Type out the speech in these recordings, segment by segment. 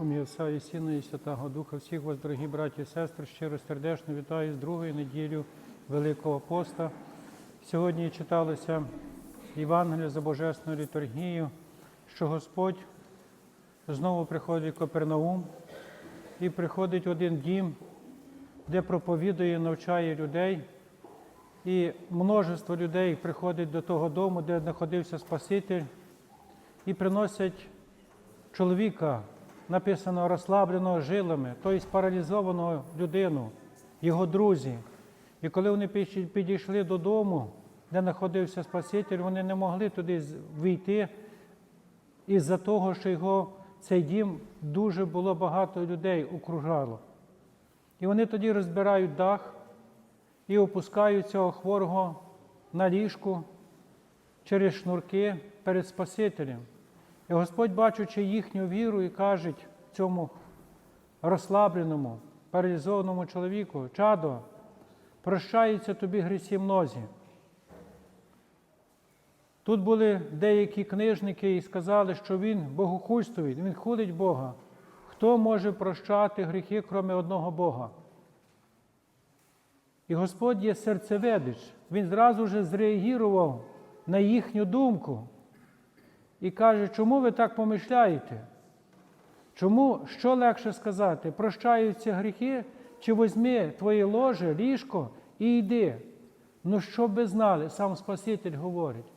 Отця і Сина, і Святого Духа, всіх вас, дорогі браті і сестри, щиро сердечно вітаю з другої неділю Великого Поста. Сьогодні читалося Євангелія за Божественною літургією, що Господь знову приходить в Капернаум і приходить в один дім, де проповідує, навчає людей. І множество людей приходить до того дому, де знаходився Спаситель, і приносять чоловіка, написано розслабленого жилами, тобто паралізовану людину, його друзі. І коли вони підійшли додому, де знаходився Спаситель, вони не могли туди війти із-за того, що його цей дім дуже було багато людей окружало. І вони тоді розбирають дах і опускають цього хворого на ліжку через шнурки перед Спасителем. І Господь, бачучи їхню віру, і каже цьому розслабленому, паралізованому чоловіку, чадо, прощаються тобі грісі мнозі. Тут були деякі книжники і сказали, що він богохульствує, він хулить Бога. Хто може прощати гріхи, крім одного Бога? І Господь є серцеведич. Він зразу ж зреагував на їхню думку і каже, чому ви так помишляєте? Чому, що легше сказати, прощаються гріхи, чи візьми твоє ложе, ліжко і йди. Ну, щоб ви знали, сам Спаситель говорить,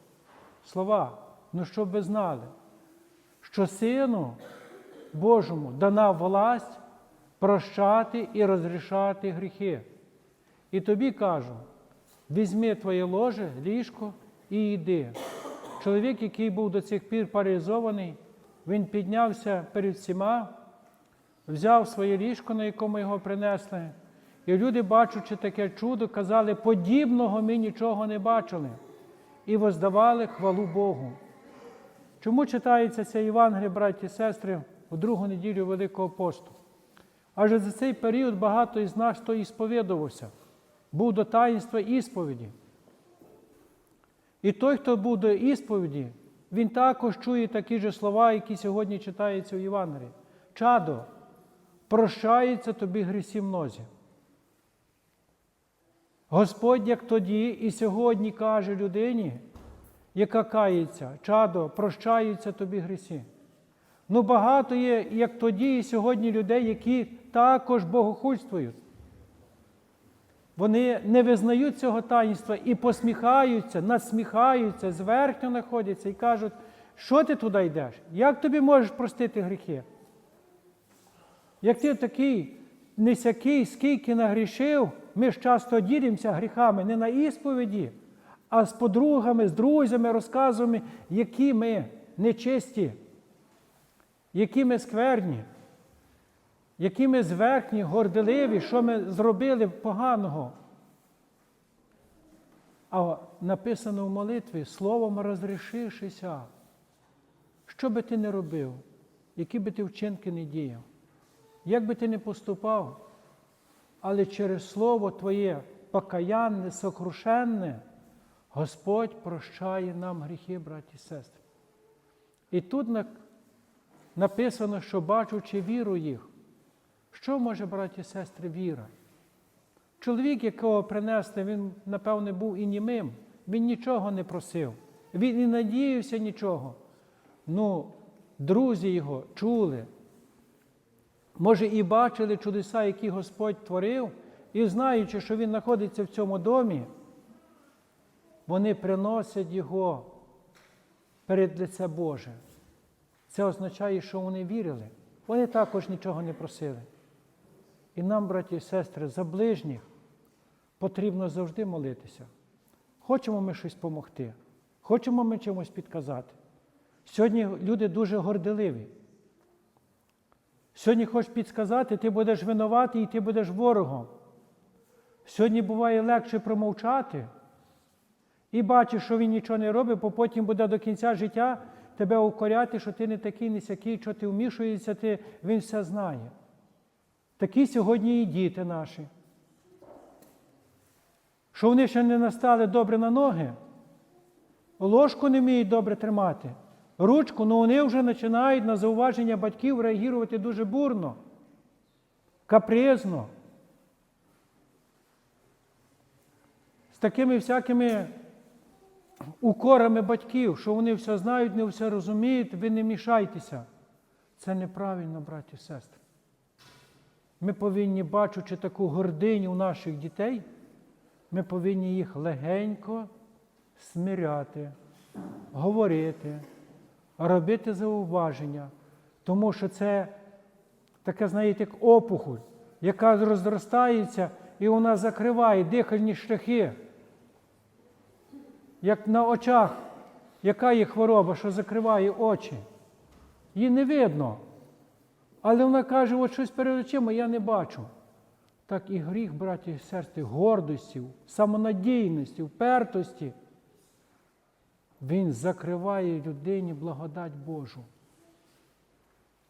слова, ну щоб ви знали, що Сину Божому дана власть прощати і розрішати гріхи. І тобі кажу, візьми твоє ложе, ліжко і йди. Чоловік, який був до цих пір паралізований, він піднявся перед всіма, взяв своє ліжко, на якому його принесли. І люди, бачучи таке чудо, казали, подібного ми нічого не бачили. І воздавали хвалу Богу. Чому читається ця Євангелія, браті і сестри, у другу неділю Великого посту? Адже за цей період багато із нас хто і сповідувався, був до таїнства ісповіді. І той, хто був до ісповіді, він також чує такі ж слова, які сьогодні читаються у Євангелії. Чадо, прощається тобі грісі мнозі. Господь, як тоді і сьогодні каже людині, яка кається, чадо, прощаються тобі грісі. Ну багато є, як тоді і сьогодні людей, які також богохульствують. Вони не визнають цього таїнства і посміхаються, насміхаються, зверхньо знаходяться і кажуть, що ти туди йдеш? Як тобі можеш простити гріхи? Як ти такий несякий, скільки нагрішив, ми ж часто ділимося гріхами не на ісповіді, а з подругами, з друзями, розказами, які ми нечисті, які ми скверні які ми зверхні, горделиві, що ми зробили поганого. А написано в молитві словом розрішившися. Що би ти не робив, які би ти вчинки не діяв, як би ти не поступав, але через Слово Твоє покаянне, сокрушенне, Господь прощає нам гріхи, браті і сестри. І тут написано, що бачучи віру їх, що може, браті і сестри, віра? Чоловік, якого принесли, він, напевне, був і німим, він нічого не просив, він і надіявся нічого. Ну, друзі його чули, може, і бачили чудеса, які Господь творив, і знаючи, що він знаходиться в цьому домі, вони приносять його перед лице Боже. Це означає, що вони вірили. Вони також нічого не просили. І нам, браті і сестри, за ближніх потрібно завжди молитися. Хочемо ми щось допомогти, хочемо ми чимось підказати. Сьогодні люди дуже горделиві. Сьогодні хочеш підказати, ти будеш винуватий і ти будеш ворогом. Сьогодні буває легше промовчати і бачиш, що він нічого не робить, бо потім буде до кінця життя тебе укоряти, що ти не такий, не сякий, що ти вмішуєшся, ти, він все знає. Такі сьогодні і діти наші. Що вони ще не настали добре на ноги, ложку не вміють добре тримати, ручку, але вони вже починають на зауваження батьків реагувати дуже бурно, капризно. З такими всякими укорами батьків, що вони все знають, не все розуміють, ви не мішайтеся. Це неправильно, браті і сестри. Ми повинні, бачучи таку гординю у наших дітей, ми повинні їх легенько смиряти, говорити, робити зауваження, тому що це таке, знаєте, як опухоль, яка розростається і вона закриває дихальні шляхи. Як на очах, яка є хвороба, що закриває очі. Її не видно. Але вона каже, от щось перед очима я не бачу. Так і гріх, браті і сестри, гордості, самонадійності, впертості. Він закриває людині благодать Божу.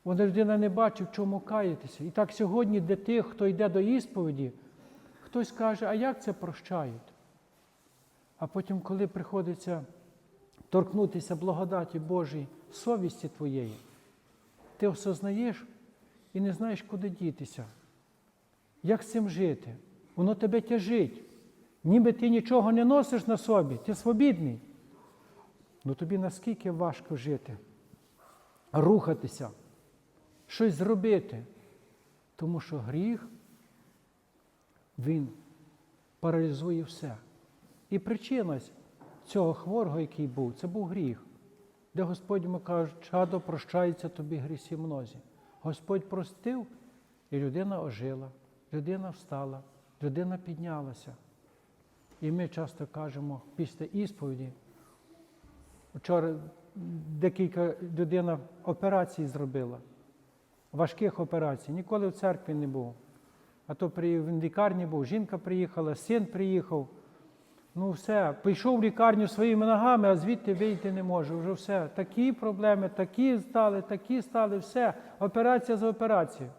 Вона людина не бачить, в чому каятися. І так сьогодні для тих, хто йде до ісповіді, хтось каже, а як це прощають? А потім, коли приходиться торкнутися благодаті Божій, совісті твоєї, ти осознаєш і не знаєш, куди дітися. Як з цим жити? Воно тебе тяжить. Ніби ти нічого не носиш на собі, ти свобідний. Ну тобі наскільки важко жити, рухатися, щось зробити. Тому що гріх, він паралізує все. І причина цього хворого, який був, це був гріх, де Господь йому каже, чадо прощається тобі грісі мнозі. Господь простив, і людина ожила, людина встала, людина піднялася. І ми часто кажемо після ісповіді, вчора декілька людина операцій зробила, важких операцій, ніколи в церкві не був. А то він в лікарні був, жінка приїхала, син приїхав. Ну все, пішов в лікарню своїми ногами, а звідти вийти не може. Вже все. Такі проблеми, такі стали, такі стали, все. Операція за операцією.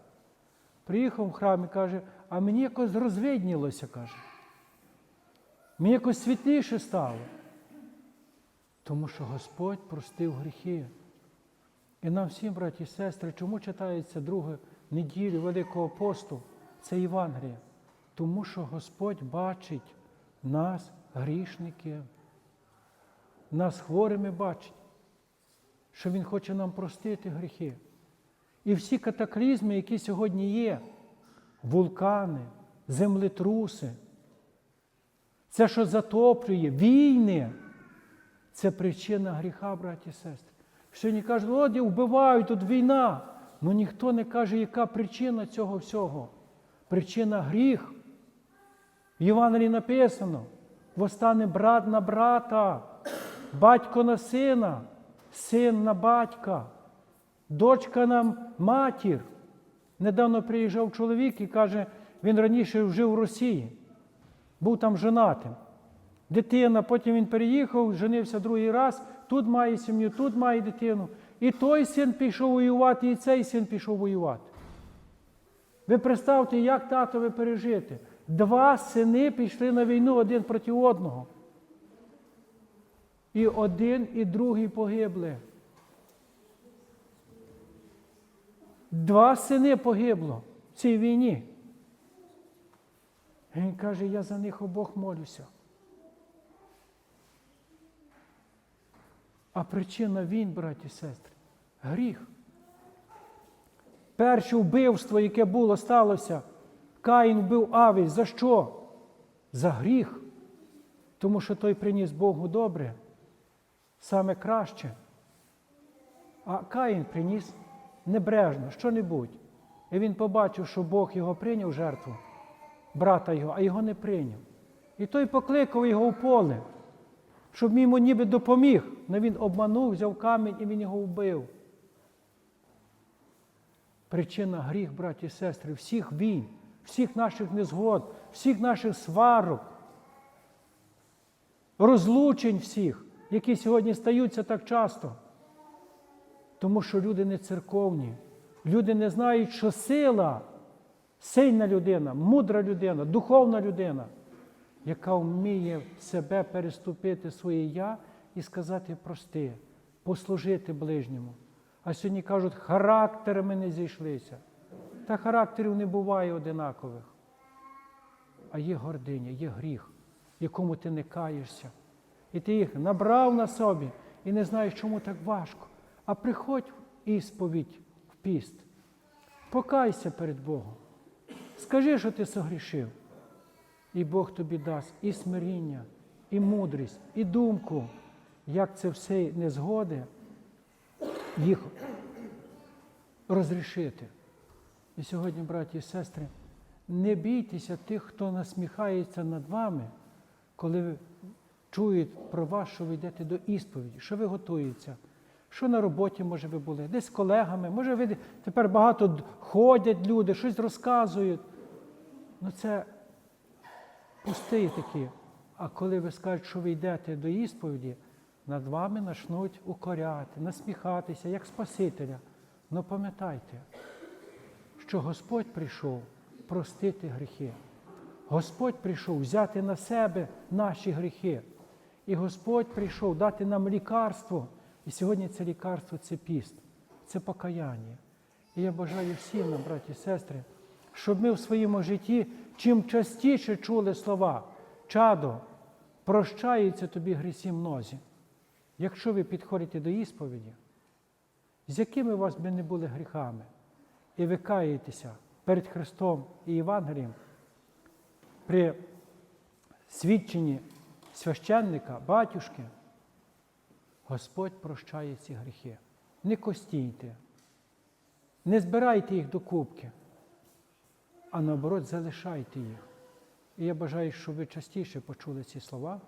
Приїхав в храм і каже, а мені якось розвиднілося, каже. Мені якось світліше стало. Тому що Господь простив гріхи. І нам всім, браті і сестри, чому читається другу неділю Великого посту? Це Євангеліє. Тому що Господь бачить нас, грішники, нас хворими бачить, що Він хоче нам простити гріхи. І всі катаклізми, які сьогодні є, вулкани, землетруси, це, що затоплює, війни, це причина гріха, браті і сестри. Сьогодні кажуть, от вбивають, тут війна. Ну ніхто не каже, яка причина цього всього. Причина гріх. В Євангелії написано, восстане брат на брата, батько на сина, син на батька, дочка на матір. Недавно приїжджав чоловік і каже, він раніше жив в Росії, був там женатим. Дитина, потім він переїхав, женився другий раз, тут має сім'ю, тут має дитину. І той син пішов воювати, і цей син пішов воювати. Ви представте, як татові пережити. Два сини пішли на війну один проти одного. І один, і другий погибли. Два сини погибло в цій війні. Він каже, я за них обох молюся. А причина він, браті і сестри, гріх. Перше вбивство, яке було, сталося, Каїн вбив Авель. За що? За гріх. Тому що той приніс Богу добре, саме краще. А Каїн приніс небрежно, що-небудь. І він побачив, що Бог його прийняв жертву, брата його, а його не прийняв. І той покликав його в поле, щоб йому ніби допоміг. Але він обманув, взяв камінь і він його вбив. Причина гріх, браті і сестри, всіх війн, всіх наших незгод, всіх наших сварок, розлучень всіх, які сьогодні стаються так часто. Тому що люди не церковні, люди не знають, що сила, сильна людина, мудра людина, духовна людина, яка вміє себе переступити своє я і сказати прости. послужити ближньому. А сьогодні кажуть, характерами не зійшлися. Та характерів не буває одинакових. А є гординя, є гріх, якому ти не каєшся. І ти їх набрав на собі і не знаєш, чому так важко. А приходь в ісповідь в піст. Покайся перед Богом. Скажи, що ти согрішив. І Бог тобі дасть і смиріння, і мудрість, і думку, як це все незгоди їх розрішити. І сьогодні, браті і сестри, не бійтеся тих, хто насміхається над вами, коли чують про вас, що ви йдете до ісповіді, що ви готуєтеся, що на роботі, може, ви були, десь з колегами, може, ви тепер багато ходять люди, щось розказують. Ну це пусті такі. А коли ви скажете, що ви йдете до ісповіді, над вами почнуть укоряти, насміхатися, як Спасителя. Ну пам'ятайте, що Господь прийшов простити гріхи. Господь прийшов взяти на себе наші гріхи. І Господь прийшов дати нам лікарство. І сьогодні це лікарство це піст, це покаяння. І я бажаю всім нам, браті і сестри, щоб ми в своєму житті чим частіше чули слова Чадо, прощаються тобі грісі мнозі. Якщо ви підходите до ісповіді, з якими у вас би не були гріхами, і ви каєтеся перед Христом і Євангелієм, при свідченні священника, батюшки, Господь прощає ці гріхи. Не костійте, не збирайте їх до кубки, а наоборот, залишайте їх. І я бажаю, щоб ви частіше почули ці слова.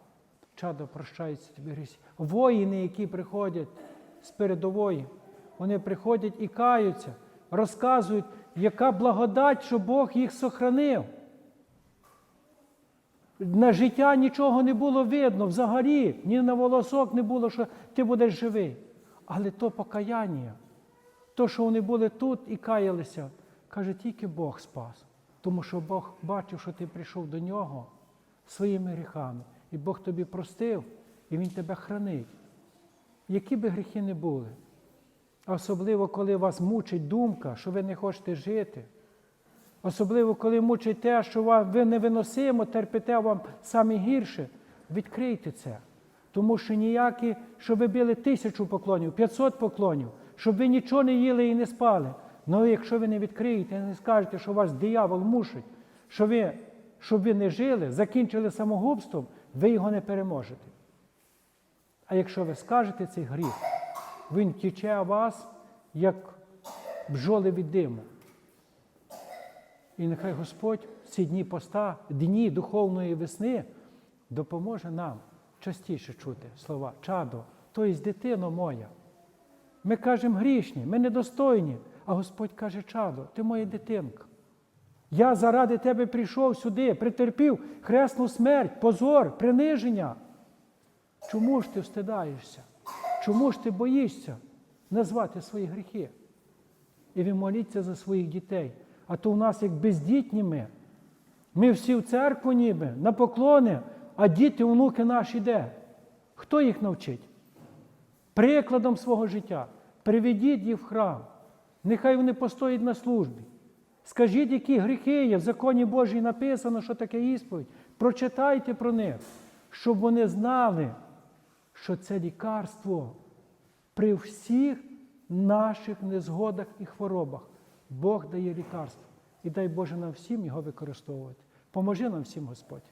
Чадо прощається тобі грісі. Воїни, які приходять з передової, вони приходять і каються, розказують, яка благодать, що Бог їх сохранив. На життя нічого не було видно взагалі, ні на волосок не було, що ти будеш живий. Але то покаяння, то, що вони були тут і каялися, каже, тільки Бог спас. Тому що Бог бачив, що ти прийшов до нього своїми гріхами. І Бог тобі простив, і Він тебе хранить. Які би гріхи не були. Особливо, коли вас мучить думка, що ви не хочете жити. Особливо, коли мучить те, що ви невиносимо, терпите вам саме гірше, відкрийте це. Тому що ніякі, щоб ви били тисячу поклонів, 500 поклонів, щоб ви нічого не їли і не спали. Ну якщо ви не відкриєте, не скажете, що вас диявол мушить, що ви, щоб ви не жили, закінчили самогубством, ви його не переможете. А якщо ви скажете цей гріх, він тіче вас, як бджоли від диму. І нехай Господь ці дні поста, дні духовної весни допоможе нам частіше чути слова чадо, тобто дитино моя. Ми кажемо грішні, ми недостойні, а Господь каже, чадо, ти моя дитинка. Я заради тебе прийшов сюди, претерпів хресну смерть, позор, приниження. Чому ж ти встидаєшся? Чому ж ти боїшся назвати свої гріхи? І ви моліться за своїх дітей. А то у нас як бездітні ми. Ми всі в церкву ніби, на поклони, а діти, онуки наші де? Хто їх навчить? Прикладом свого життя. Приведіть їх в храм. Нехай вони постоять на службі. Скажіть, які гріхи є. В законі Божій написано, що таке ісповідь. Прочитайте про них, щоб вони знали, що це лікарство при всіх наших незгодах і хворобах. Бог дає лікарство. І дай Боже нам всім його використовувати. Поможи нам всім, Господь.